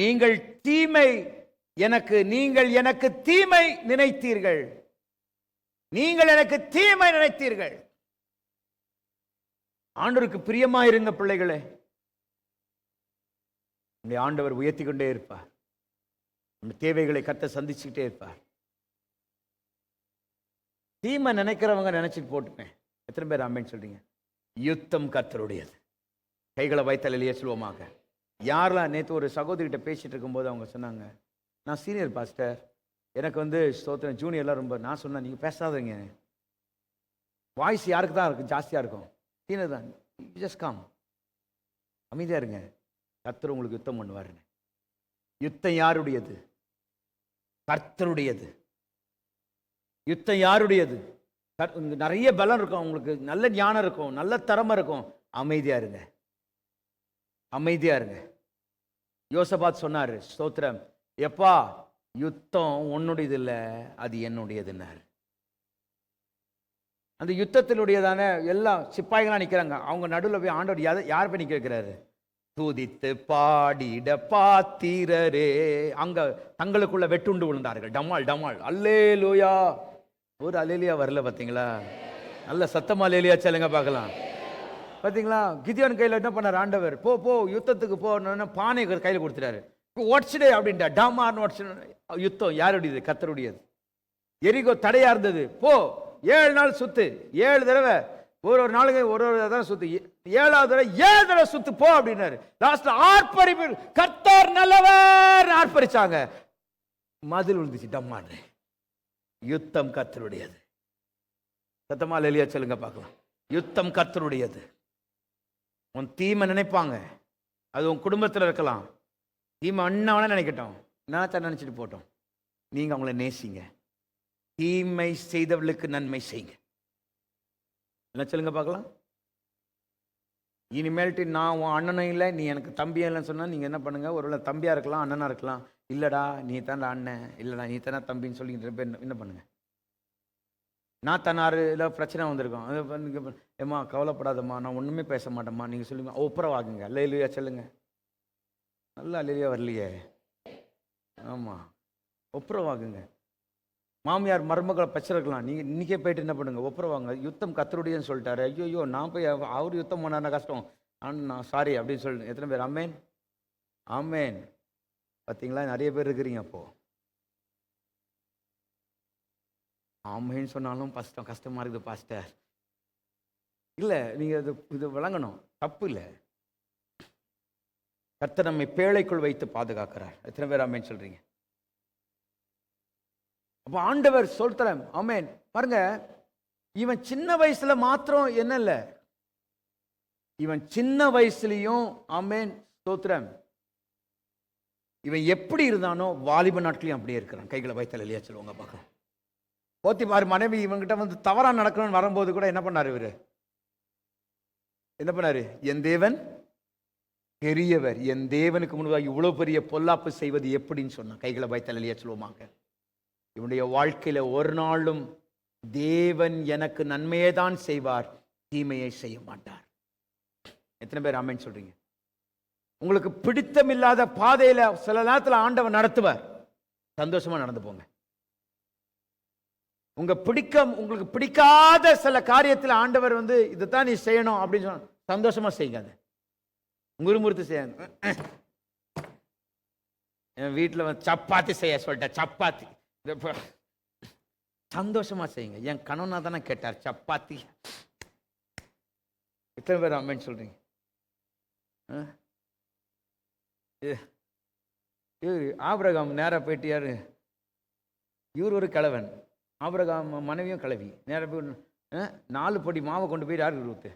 நீங்கள் தீமை எனக்கு நீங்கள் எனக்கு தீமை நினைத்தீர்கள். நீங்கள் எனக்கு தீமை நினைத்தீர்கள். ஆண்டவருக்கு பிரியமா இருங்க பிள்ளைகளே. உங்களை ஆண்டவர் உயர்த்தி கொண்டே இருப்பார். நம்ம தேவைகளை கத்த சந்திச்சுக்கிட்டே இருப்பார். தீமை நினைக்கிறவங்க நினைச்சிட்டு போட்டுமே எத்தனை பேர் அம்மேன்னு சொல்றீங்க? யுத்தம் கத்தருடையது கைகளை வைத்தலையே சொல்லுவோமாக. யாரெல்லாம் நேற்று ஒரு சகோதரிகிட்ட பேசிகிட்டு இருக்கும்போது அவங்க சொன்னாங்க நான் சீனியர் பாஸ்டர் எனக்கு வந்து ஸ்தோத்திரம் ஜூனியர்லாம் ரொம்ப நான் சொன்னேன் நீங்கள் பேசாதீங்க. வாய்ஸ் யாருக்கு தான் இருக்கும்? ஜாஸ்தியாக இருக்கும். சீனியர் தான். ஜஸ்ட் காம் அமைதியாக இருங்க. கர்த்தர் உங்களுக்கு யுத்தம் பண்ணுவாருங்க யுத்தம் யாருடையது? கர்த்தருடையது. யுத்தம் யாருடையது? நிறைய பலம் இருக்கும் உங்களுக்கு நல்ல ஞானம் இருக்கும். நல்ல திறமை இருக்கும். அமைதியாக இருங்க. அமைதியாக இருங்க. யோசபாத் சொன்னாரு ஸ்தோத்திரம். எப்பா யுத்தம் உன்னுடையது இல்லை அது என்னுடையதுன்னார். அந்த யுத்தத்தினுடையதான எல்லாம் சிப்பாய்களாக நிற்கிறாங்க அவங்க நடுவில் போய் ஆண்டோடு யார் யார் போய் நிற்க வைக்கிறாரு? துதித்து பாடிட பாத்திரரே. அங்கே தங்களுக்குள்ள வெட்டுண்டு விழுந்தார்கள். டமால் டமால். அல்லே லூயா ஒரு அலேலியா வரல பார்த்தீங்களா? நல்ல சத்தமா அலேலியா சொல்லுங்க பார்க்கலாம். பார்த்தீங்களா கிதியான் கையில் என்ன பண்ணார்? ஆண்டவர் போ போ யுத்தத்துக்கு போன பானை கையில் கொடுத்துட்டாரு. உடச்சிடு அப்படின்ட்டா டாமார்னு உடச்சிடு யுத்தம். யாருடையது? கத்தருடையது எரிகோ தடையாக இருந்தது. போ ஏழு நாள் சுத்து. ஏழு தடவை ஒரு ஒரு நாளுக்கு ஒரு ஒரு தடவை சுத்து. ஏழாவது தடவை ஏழு தடவை சுத்து போ அப்படின்னாரு. லாஸ்ட்ல ஆர்ப்பரிப்பு. கர்த்தார் நல்லவர் ஆர்ப்பரிச்சாங்க. மதில் விழுந்துச்சு டம்மான்னு யுத்தம் கத்தருடையது சத்தமா லெலியா சொல்லுங்க பார்க்கலாம். யுத்தம் கத்தருடையது உன் தீமை நினைப்பாங்க. அது உன் குடும்பத்தில் இருக்கலாம். தீமை அண்ணாவனா நினைக்கட்டும். நான் நினச்சிட்டு போட்டோம் நீங்கள் அவங்கள நேசிங்க. தீமை செய்தவர்களுக்கு நன்மை செய்யுங்க. என்ன சொல்லுங்க பார்க்கலாம். இனிமேல்ட்டு நான் உன் அண்ணனும் இல்லை நீ எனக்கு தம்பியும் இல்லைன்னு சொன்னால் நீங்கள் என்ன பண்ணுங்கள் ஒருவேளை தம்பியாக இருக்கலாம் அண்ணனாக இருக்கலாம். இல்லைடா நீ தானே அண்ணன். இல்லைடா நீ தானே தம்பின்னு சொல்லி என்ன பண்ணுங்கள் நான் தன்னாரில் பிரச்சனை வந்திருக்கோம். ஏம்மா கவலைப்படாதம்மா. நான் ஒன்றுமே பேச மாட்டேம்மா. நீங்கள் சொல்லுங்க. ஒப்புரவாகுங்க லேலியா சொல்லுங்க. நல்லா லேலியா வரலையே. ஆமாம் ஒப்புரவாகுங்க மாமியார் மருமகளை பிரச்சனை இருக்கலாம். இன்றைக்கே போயிட்டு என்ன பண்ணுங்கள் ஒப்புரவாங்க யுத்தம் கத்தருடையன்னு சொல்லிட்டாரு. ஐயோ ஐயோ நான் போய் அவர் யுத்தம் பண்ணாருன்னா கஷ்டம். ஆனால் நான் சாரி அப்படின்னு சொல்லி எத்தனை பேர்? ஆமேன் ஆமேன் பார்த்தீங்களா நிறைய பேர் இருக்கிறீங்க அப்போ. ஆமைன்னு சொன்னாலும் கஷ்டம் கஷ்டமா இருக்குது பாஸ்டர் இல்லை நீங்க இது இது விளங்கணும். தப்பு இல்லை. கர்த்தர் நம்மை பேழைக்குள் வைத்து பாதுகாக்கிறார். எத்தனை பேர் ஆமேன்னு சொல்றீங்க? அப்போ ஆண்டவர் சொல்கிறேன் ஆமேன். பாருங்க இவன் சின்ன வயசுல மாத்திரம் என்ன இல்லை. இவன் சின்ன வயசுலயும் ஆமேன் ஸ்தோத்திரம். இவன் எப்படி இருந்தானோ வாலிப நாட்களையும் அப்படியே இருக்கிறான். கைகளை வைத்தலையா சொல்லுவாங்க பார்க்கலாம். போத்திபார் மனைவி இவங்கிட்ட வந்து தவறாக நடக்கணும்னு வரும்போது கூட என்ன பண்ணாரு இவர்? என்ன பண்ணார்? என் தேவன் பெரியவர் என் தேவனுக்கு முன்பாக இவ்வளோ பெரிய பொல்லாப்பு செய்வது எப்படின்னு சொன்னான். கைகளை வைத்தல் சொல்லுவாங்க இவனுடைய வாழ்க்கையில் ஒரு நாளும் தேவன் எனக்கு நன்மையே தான் செய்வார். தீமையை செய்ய மாட்டார். எத்தனை பேர் ஆமென்னு சொல்கிறீங்க உங்களுக்கு பிடித்தமில்லாத பாதையில் சில நேரத்தில் ஆண்டவன் நடத்துவார். சந்தோஷமாக நடந்து போங்க. உங்க பிடிக்க உங்களுக்கு பிடிக்காத சில காரியத்தில் ஆண்டவர் வந்து இதைத்தான் நீ செய்யணும் அப்படின்னு சொன்ன சந்தோஷமா செய்யுங்க அதை முறுமுறுத்து செய்யாங்க என் வீட்டில் வந்து சப்பாத்தி செய்ய சொல்லிட்டேன் சப்பாத்தி. சந்தோஷமா செய்யுங்க. என் கணவனா தானே கேட்டார் சப்பாத்தி. எத்தனை பேர் அம்மன் சொல்றீங்க? ஆ? ஆபிரகாம் நேராக போயிட்டு யாரு? இவர் ஒரு கிழவன் ஆபிரகாம் மனைவியும் கிளவி. நேராக போய் ஆ? நாலு படி மாவை கொண்டு போய் யாருக்கு ஊத்து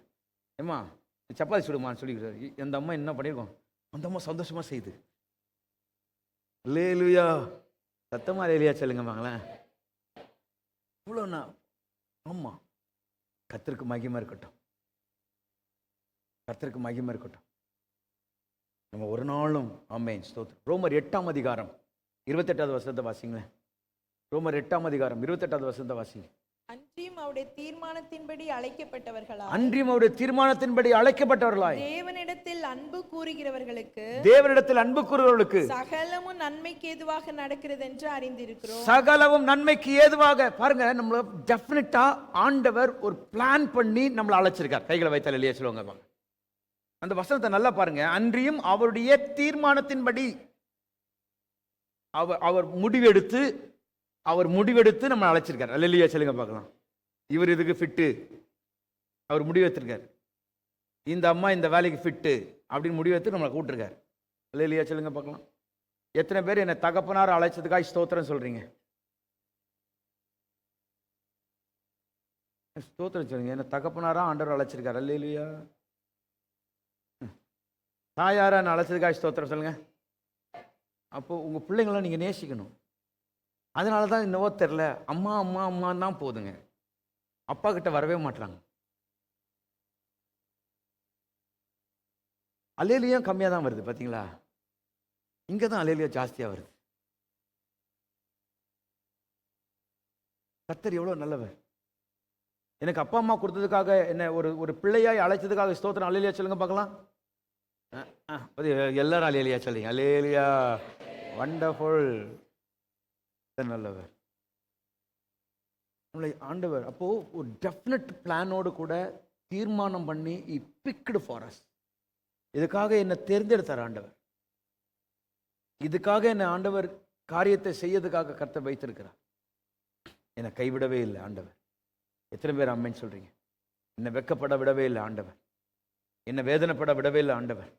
ஏம்மா சப்பாத்தி சுடுமான்னு சொல்லிக்கிறார். அந்த அம்மா என்ன பண்ணியிருக்கோம்? அந்த அம்மா சந்தோஷமாக செய்யுது லேலுயா சத்தமா லேலியா சொல்லுங்க வாங்களேன் இவ்வளோண்ணா ஆமாம் கத்திற்கு மகிமை இருக்கட்டும். கர்த்தருக்கு மகிமை இருக்கட்டும். நம்ம ஒரு நாளும் ஆமேன் ஸ்தோத்திரம். ரோமர் எட்டாம் அதிகாரம் இருபத்தெட்டாவது வருஷத்தை வாசிங்களேன். ரோமர் எட்டாம் அதிகாரம் இருபத்தெட்டாவது வசனத்தை வாசிங்க. அன்றியும் அவருடைய தீர்மானத்தின்படி அழைக்கப்பட்டவர்களா அன்றியும் அவருடைய தீர்மானத்தின்படி அழைக்கப்பட்டவர்களாய். தேவனிடத்தில் அன்பு கூறுகிறவர்களுக்கு தேவனிடத்தில் அன்பு கூறுவர்களுக்கு சகலமும் நன்மைக்கு ஏதுவாக நடக்கிறது என்று அறிந்திருக்கிறோம். சகலவும் நன்மைக்கு ஏதுவாக பாருங்க நம்மள டெஃபினட்டா ஆண்டவர் ஒரு பிளான் பண்ணி நம்மளை அழைச்சிருக்கார். கைகளை வைத்தால் இல்லையா சொல்லுவாங்க வாங்க. அந்த வசனத்தை நல்லா பாருங்க. அன்றியும் அவருடைய தீர்மானத்தின்படி அவர் அவர் முடிவெடுத்து அவர் முடிவெடுத்து நம்மளை அழைச்சிருக்கார். அல்லையா சொல்லுங்க பார்க்கலாம். இவர் இதுக்கு ஃபிட்டு அவர் முடிவெடுத்திருக்கார். இந்த அம்மா இந்த வேலைக்கு ஃபிட்டு அப்படின்னு முடிவெடுத்து நம்மளை கூப்பிட்டுருக்கார். அல்லையா சொல்லுங்க பார்க்கலாம். எத்தனை பேர் என்னை தகப்பனார் அழைச்சதுக்காக ஸ்தோத்திரம் சொல்கிறீங்க ஸ்தோத்திரம் சொல்லுங்க. என்ன தகப்பனாராக ஆண்டவர் அழைச்சிருக்காரு. அல்லையா தாயாரா நான் அழைச்சதுக்காக ஸ்தோத்திரம் சொல்லுங்கள் அப்போது உங்கள் பிள்ளைங்களாம் நீங்கள் நேசிக்கணும். அதனால தான் என்னவோ தெரில அம்மா அம்மா அம்மான்னு தான் போதுங்க. அப்பா கிட்ட வரவே மாட்றாங்க. அலேலியும் கம்மியாக தான் வருது பார்த்தீங்களா இங்கே தான் அலேலியா ஜாஸ்தியாக வருது. கத்தர் எவ்வளோ நல்லவர். எனக்கு அப்பா அம்மா கொடுத்ததுக்காக என்ன ஒரு ஒரு பிள்ளையாய் அழைச்சதுக்காக ஸ்தோத்திரம் அலேலியா சொல்லுங்க பார்க்கலாம். எல்லாரும் அலேலியா சொல்லுங்க அலேலியா வண்டர்ஃபுல் நல்லவர். நம்மளை ஆண்டவர் அப்போ ஒரு டெஃபினட் பிளானோடு கூட தீர்மானம் பண்ணி இ பிக்டு ஃபார் அஸ் இதுக்காக என்னை தேர்ந்தெடுத்தார் ஆண்டவர். இதுக்காக என்னை ஆண்டவர் காரியத்தை செய்யறதுக்காக கருத்தை வைத்திருக்கிறார். என்னை கைவிடவே இல்லை ஆண்டவர். எத்தனை பேர் அம்மைன்னு சொல்றீங்க? என்னை வெக்கப்பட விடவே இல்லை ஆண்டவர். என்னை வேதனைப்பட விடவே இல்லை ஆண்டவர்.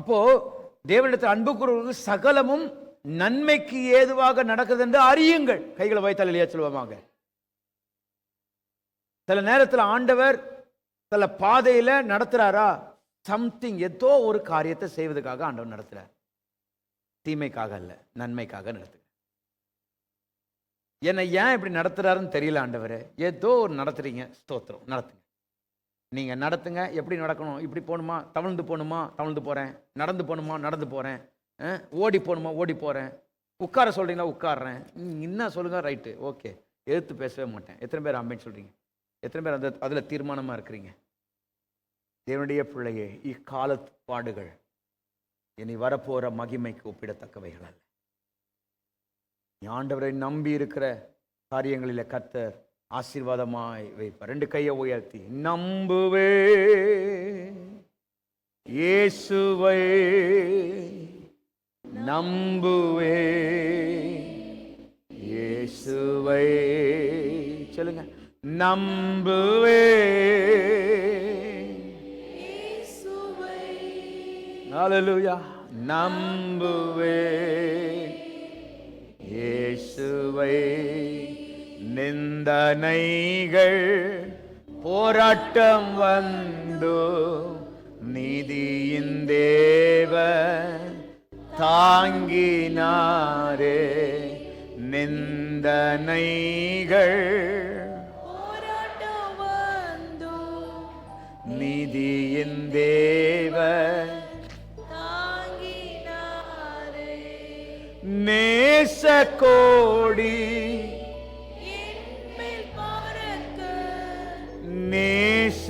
அப்போ தேவனிடத்தில் அன்பு கூறுவது சகலமும் நன்மைக்கு ஏதுவாக நடக்குது என்று அறியுங்கள். கைகளை வைத்தால் இல்லையா சொல்லுவாங்க சில நேரத்தில் ஆண்டவர் சில பாதையில் நடத்துகிறாரா சம்திங் ஏதோ ஒரு காரியத்தை செய்வதற்காக ஆண்டவர் நடத்துகிறார் தீமைக்காக அல்ல நன்மைக்காக நடத்துகிறார் என்னை ஏன் இப்படி நடத்துகிறாருன்னு தெரியல ஆண்டவர். ஏதோ ஒரு நடத்துறீங்க ஸ்தோத்திரம் நடத்துங்க. நீங்கள் நடத்துங்க. எப்படி நடக்கணும்? இப்படி போகணுமா? தவழ்ந்து போகணுமா? தவழ்ந்து போகிறேன் நடந்து போகணுமா? நடந்து போகிறேன் ஓடி போகணுமா? ஓடி போகிறேன் உட்கார சொல்கிறீங்களா உட்காடுறேன் என்ன சொல்லுங்கள் ரைட்டு. ஓகே. எதிர்த்து பேசவே மாட்டேன். எத்தனை பேர் அம்மேன்னு சொல்கிறீங்க எத்தனை பேர் அந்த அதில் தீர்மானமாக இருக்கிறீங்க? தேவனுடைய பிள்ளையே இக்காலத்து பாடுகள் இனி வரப்போகிற மகிமைக்கு ஒப்பிடத்தக்கவைகள் அல்ல. ஆண்டவரை நம்பி இருக்கிற காரியங்களில் கத்தர் ஆசீர்வாதமாய் வைப்பார் ரெண்டு கையை உயர்த்தி நம்புவே இயேசுவை நம்புவே இயேசுவை சொல்லுங்க. நம்புவே ஹalleluya நம்புவே இயேசுவை நிந்தனைகள் போராட்டம் வந்தோ நீதியின் தேவ தாங்கினாரே. நிந்தனைகள் நீதியின் தேவ நேச கோடி நேசருக்காய்.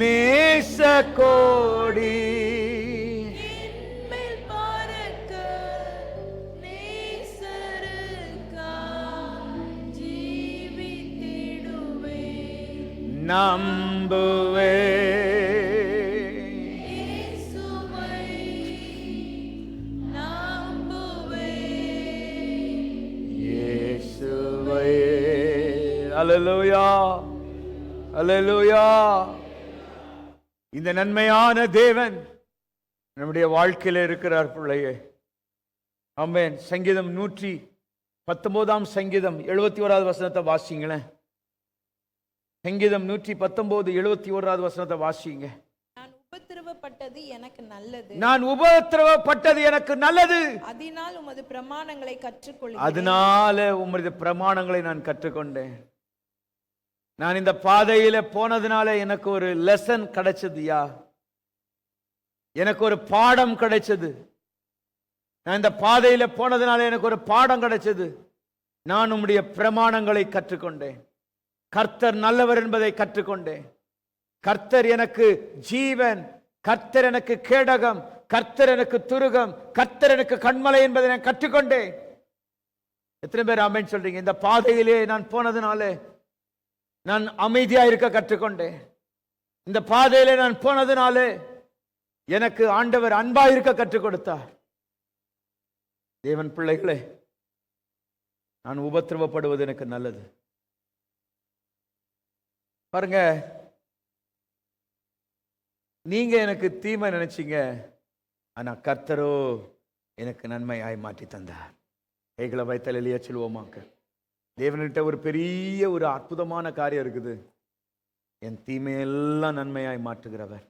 நேச கோடி என்மேல் அல்லேலூயா இந்த நன்மையான தேவன் நம்முடைய வாழ்க்கையில இருக்கிறார் பிள்ளையே. ஆமென். சங்கீதம் நூற்றி பத்தொன்பதாம் சங்கீதம் எழுபத்தி ஓராவது வசனத்தை வாசிங்களேன் சங்கீதம் நூற்றி பத்தொன்பது எழுபத்தி ஓராவது வசனத்தை வாசிங்க நான் உபத்திரவப்பட்டது எனக்கு நல்லது. நான் உபத்திரவப்பட்டது எனக்கு நல்லது. அதனால் உமது பிரமாணங்களை கற்றுக்கொள்கிறேன். அதனால உமது பிரமாணங்களை நான் கற்றுக்கொண்டேன். நான் இந்த பாதையில் போனதுனால எனக்கு ஒரு லெசன் கிடைச்சதுயா எனக்கு ஒரு பாடம் கிடைச்சது. நான் இந்த பாதையில் போனதுனால எனக்கு ஒரு பாடம் கிடைச்சது. நான் உம்முடைய பிரமாணங்களை கற்றுக்கொண்டேன். கர்த்தர் நல்லவர் என்பதை கற்றுக்கொண்டேன். கர்த்தர் எனக்கு ஜீவன் கர்த்தர் எனக்கு கேடகம் கர்த்தர் எனக்கு துருகம் கர்த்தர் எனக்கு கண்மலை என்பதை நான் கற்றுக்கொண்டேன். எத்தனை பேர் ஆமென் சொல்றீங்க? இந்த பாதையிலே நான் போனதுனால நான் அமைதியா இருக்க கற்றுக்கொண்டேன். இந்த பாதையில் நான் போனதுனாலே எனக்கு ஆண்டவர் அன்பா இருக்க கற்றுக் கொடுத்தார். தேவன் பிள்ளைகளே நான் உபத்திரவப்படுவது எனக்கு நல்லது. பாருங்க நீங்க எனக்கு தீமை நினைச்சீங்க ஆனா கர்த்தரோ எனக்கு நன்மையாய் மாற்றி தந்தார். கைகளை வைத்தல் எளிய தேவன்கிட்ட ஒரு பெரிய ஒரு அற்புதமான காரியம் இருக்குது. என் தீமையெல்லாம் நன்மையாய் மாற்றுகிறவர்.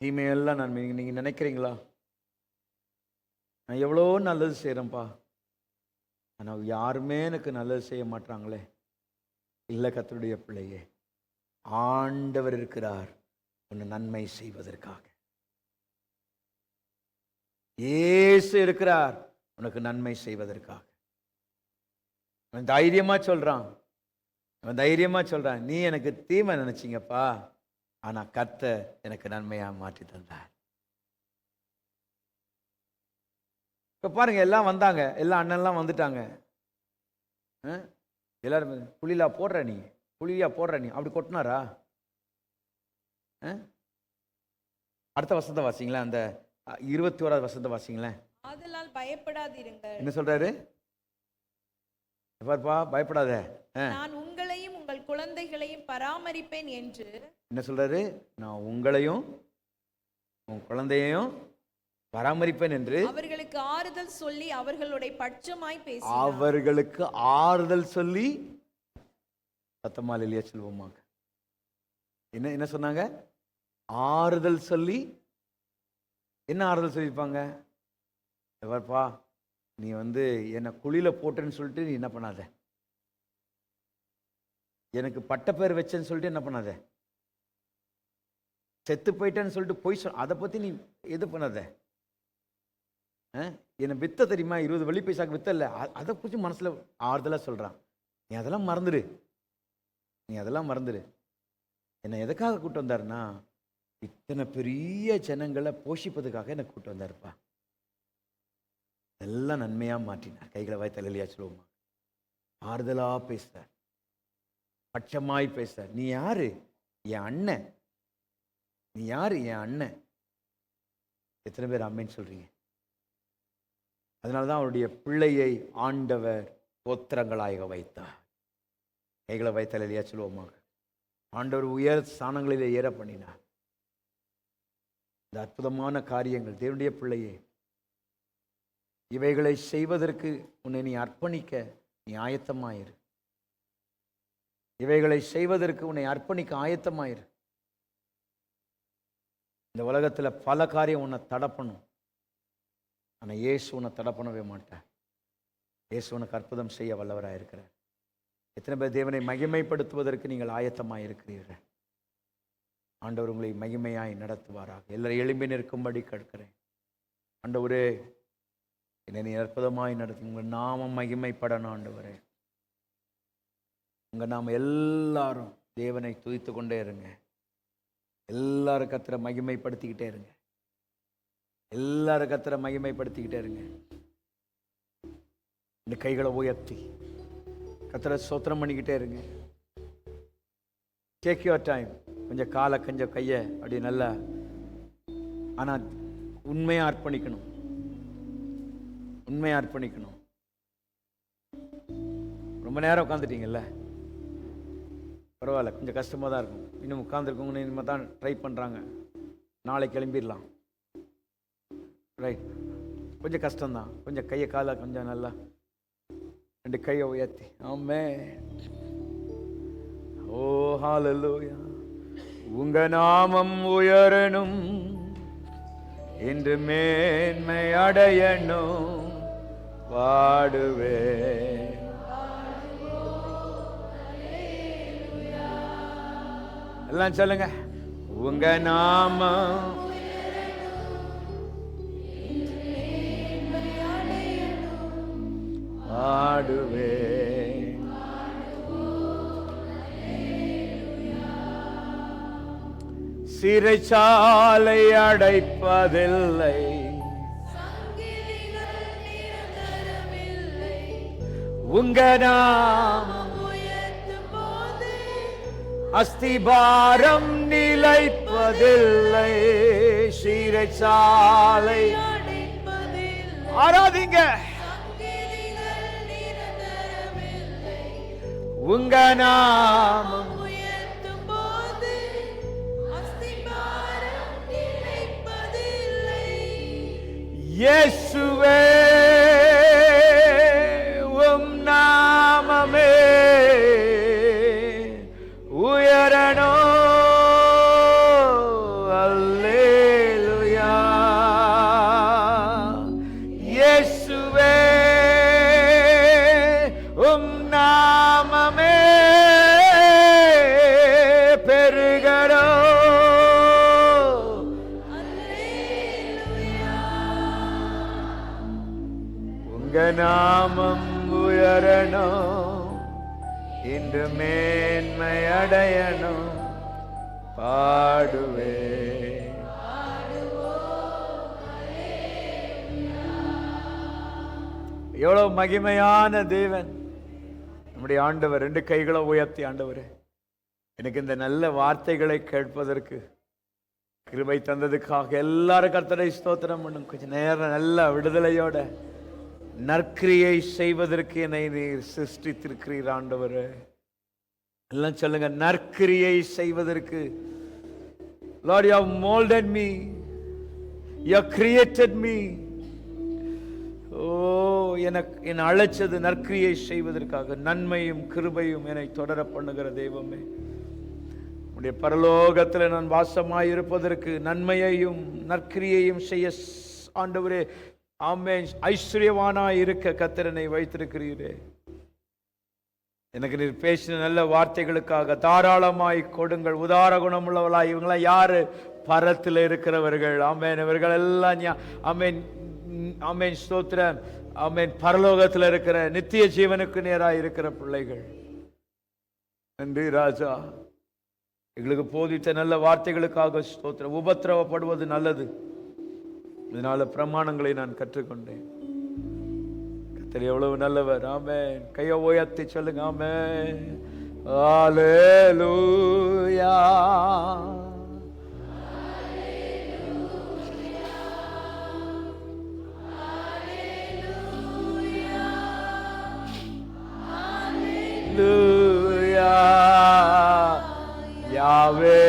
தீமையெல்லாம் நன்மை. நீங்கள் நினைக்கிறீங்களா? நான் எவ்வளோ நல்லது செய்கிறேன்ப்பா ஆனால் யாருமே எனக்கு நல்லது செய்ய மாட்டாங்களே இல்லை கத்தருடைய பிள்ளையே. ஆண்டவர் இருக்கிறார். உன்னை நன்மை செய்வதற்காக. ஏசு இருக்கிறார். உனக்கு நன்மை செய்வதற்காக. அவன் தைரியமா சொல்றான். அவன் தைரியமா சொல்றான் நீ எனக்கு தீமை நினைச்சீங்கப்பா ஆனா கத்த எனக்கு நன்மையா மாற்றி தந்தார். இப்ப பாருங்க எல்லாம் வந்தாங்க எல்லா அண்ணன்லாம் வந்துட்டாங்க? எல்லாரும் புலிலா போடுற நீ புலியா போடுற நீ அப்படி கொட்டினாரா? அடுத்த வசந்த வாசிங்களேன் அந்த இருபத்தி ஓராவது வசந்த வாசிங்களேன். என்ன சொல்றாரு? பாருப்பா பயப்படாத. நான் உங்களையும் உங்கள் குழந்தைகளையும் பராமரிப்பேன் என்று என்ன சொல்றாரு? நான் உங்களையும் உன் குழந்தையையும் பராமரிப்பேன் என்று அவர்களுக்கு ஆறுதல் சொல்லி அவர்களுடைய பட்சமாய் பேசி அவர்களுக்கு ஆறுதல் சொல்லி சத்தமால் இல்லையா செல்வமாக. என்ன என்ன சொன்னாங்க? ஆறுதல் சொல்லி என்ன ஆறுதல் சொல்லியிருப்பாங்க? எவர்ப்பா நீ வந்து என்னை குழியில் போட்டேன்னு சொல்லிட்டு நீ என்ன பண்ணாத? எனக்கு பட்டப்பேர் வச்சேன்னு சொல்லிட்டு என்ன பண்ணாத? செத்து போயிட்டேன்னு சொல்லிட்டு போய் சொல் அதை பற்றி நீ இது பண்ணாத? ஆ? என்னை வித்த தெரியுமா? இருபது வெள்ளி பைசாக்கு வித்த இல்லை. அதை குறித்து மனசில் ஆறுதலாக சொல்கிறான் நீ அதெல்லாம் மறந்துடு நீ அதெல்லாம் மறந்துடு என்னை எதுக்காக கூப்பிட்டு வந்தாருன்னா இத்தனை பெரிய ஜனங்களை போஷிப்பதுக்காக என்னை கூப்பிட்டு வந்தாருப்பா. எல்லாம் நன்மையாக மாற்றினார் கைகளை வாய் தலையிலையா சொல்லுவோமா? ஆறுதலா பேசுறார் பட்சமாய் பேசுறார் நீ யாரு? என் அண்ணன். நீ யாரு? என் அண்ணன். எத்தனை பேர் அம்மைன்னு சொல்றீங்க? அதனால தான் அவருடைய பிள்ளையை ஆண்டவர் கோத்திரங்களாக வைத்தார். கைகளை வைத்தால் இல்லையா சொல்லுவோமாக ஆண்டவர் உயர் ஸ்தானங்களிலே ஏற பண்ணினார் இந்த அற்புதமான காரியங்கள் தேவனுடைய பிள்ளையை இவைகளை செய்வதற்கு உன்னை நீ அர்ப்பணிக்க நீ ஆயத்தமாயிரு. இவைகளை செய்வதற்கு உன்னை அர்ப்பணிக்க ஆயத்தமாயிரு. இந்த உலகத்துல பல காரியம் உன்னை தடப்பணும் ஆனால் இயேசு உன்னை தடை பண்ணவே இயேசு உனக்கு அற்புதம் செய்ய வல்லவராக இருக்கிறார். எத்தனை பேர் தேவனை மகிமைப்படுத்துவதற்கு நீங்கள் ஆயத்தமாக இருக்கிறீர்கள் ஆண்டவர் உங்களை மகிமையாய் நடத்துவாராக. எல்லாரும் எழும்பி நிற்கும்படி கேட்கிறேன். ஆண்டவரே என்னை நீ அற்புதமாய் நடத்தி உங்கள் நாமம் மகிமைப்படணும் ஆண்டவரே. உங்கள் நாம் எல்லாரும் தேவனை துதித்து கொண்டே இருங்க. எல்லாரும் கத்திர மகிமைப்படுத்திக்கிட்டே இருங்க. எல்லாரும் கத்திர மகிமைப்படுத்திக்கிட்டே இருங்க. இந்த கைகளை உயர்த்தி கத்திர சோத்திரம் பண்ணிக்கிட்டே இருங்க. டேக் யுவர் டைம் கொஞ்சம் காலை கொஞ்சம் கையை அப்படி நல்லா ஆனால் உண்மையாக அர்ப்பணிக்கணும். உண்மையாக அர்ப்பணிக்கணும். ரொம்ப நேரம் உட்காந்துட்டீங்கல்ல பரவாயில்ல கொஞ்சம் கஷ்டமாக தான் இருக்கும். இன்னும் உட்காந்துருக்கவங்கன்னு இனிமேல் தான் ட்ரை பண்ணுறாங்க நாளை கிளம்பிடலாம். ரைட் கொஞ்சம் கஷ்டம்தான். கொஞ்சம் கையை காலை கொஞ்சம் நல்லா ரெண்டு கையை உயர்த்தி. ஆமே ஓ ஹalleluya உங்க நாமம் உயரணும் என்று மேன்மை அடையணும். பாடுவேன் எல்லாம் சொல்லுங்க. உங்க நாமம். பாடுவே. சிறைச்சாலை அடைப்பதில்லை. உங்க நாமம். அஸ்திபாரம் நிலைப்பதில்லை சீரச்சாலை. ஆராதிங்க. உங்க நாமம். இயேசுவே. பாடுவே. எவ்வளவு மகிமையான தேவன். நம்முடைய ஆண்டவர் ரெண்டு கைகளை உயர்த்தி ஆண்டவர். எனக்கு இந்த நல்ல வார்த்தைகளை கேட்பதற்கு கிருபை தந்ததுக்காக எல்லாரும் கர்த்தரை ஸ்தோத்திரம் பண்ணும். கொஞ்சம் நேரம் நல்ல விடுதலையோட நற்கிரியை செய்வதற்கு என்னை நீர் சிருஷ்டித்திருக்கிறீர் ஆண்டவர். எல்லாம் சொல்லுங்க நற்கிரியை செய்வதற்கு. Lord you have moulded me you created me oh எனக்கு என்னை அழைச்சது நற்கிரியை செய்வதற்காக. நன்மையும் கிருபையும் என்னை தொடர பண்ணுகிற தெய்வமே. உடைய பரலோகத்தில் நான் வாசமாய் இருப்பதற்கு நன்மையையும் நற்கிரியையும் செய்ய ஆண்டவரே ஆமே ஐஸ்வர்யவானாய் இருக்க கத்திரனை வைத்திருக்கிறீரே. எனக்கு நீர் பேசின நல்ல வார்த்தைகளுக்காக தாராளமாய் கொடுங்கள். உதார குணமுள்ளவளாய் இவங்களாம் யாரு? பரத்தில் இருக்கிறவர்கள். ஆமென். இவர்கள் எல்லாம் ஞா- ஆமென். ம், ஆமென் ஸ்தோத்திரம். பரலோகத்தில் இருக்கிற நித்திய ஜீவனுக்கு நேராக இருக்கிற பிள்ளைகள். நன்றி ராஜா. எங்களுக்கு போதித்த நல்ல வார்த்தைகளுக்காக ஸ்தோத்திரம். உபத்திரவப்படுவது நல்லது. இதனால பிரமாணங்களை நான் கற்றுக்கொண்டேன். கத்தர் எவ்வளவு நல்லவர். ஆமென். கையை உயர்த்தி சொல்லுங்க ஆமென். Hallelujah Hallelujah. Yahweh,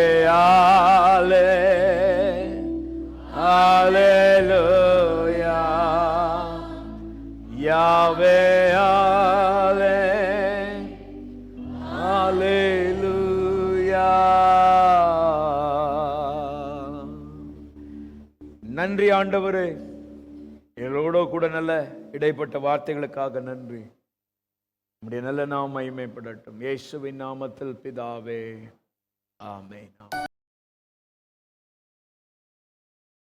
நன்றி ஆண்டவரே. எங்களோட கூட நல்ல இடைப்பட்ட வார்த்தைகளுக்காக நன்றி. நம்முடைய நல்ல நாம மகிமைப்படட்டும். இயேசுவின் நாமத்தில் பிதாவே. ஆமே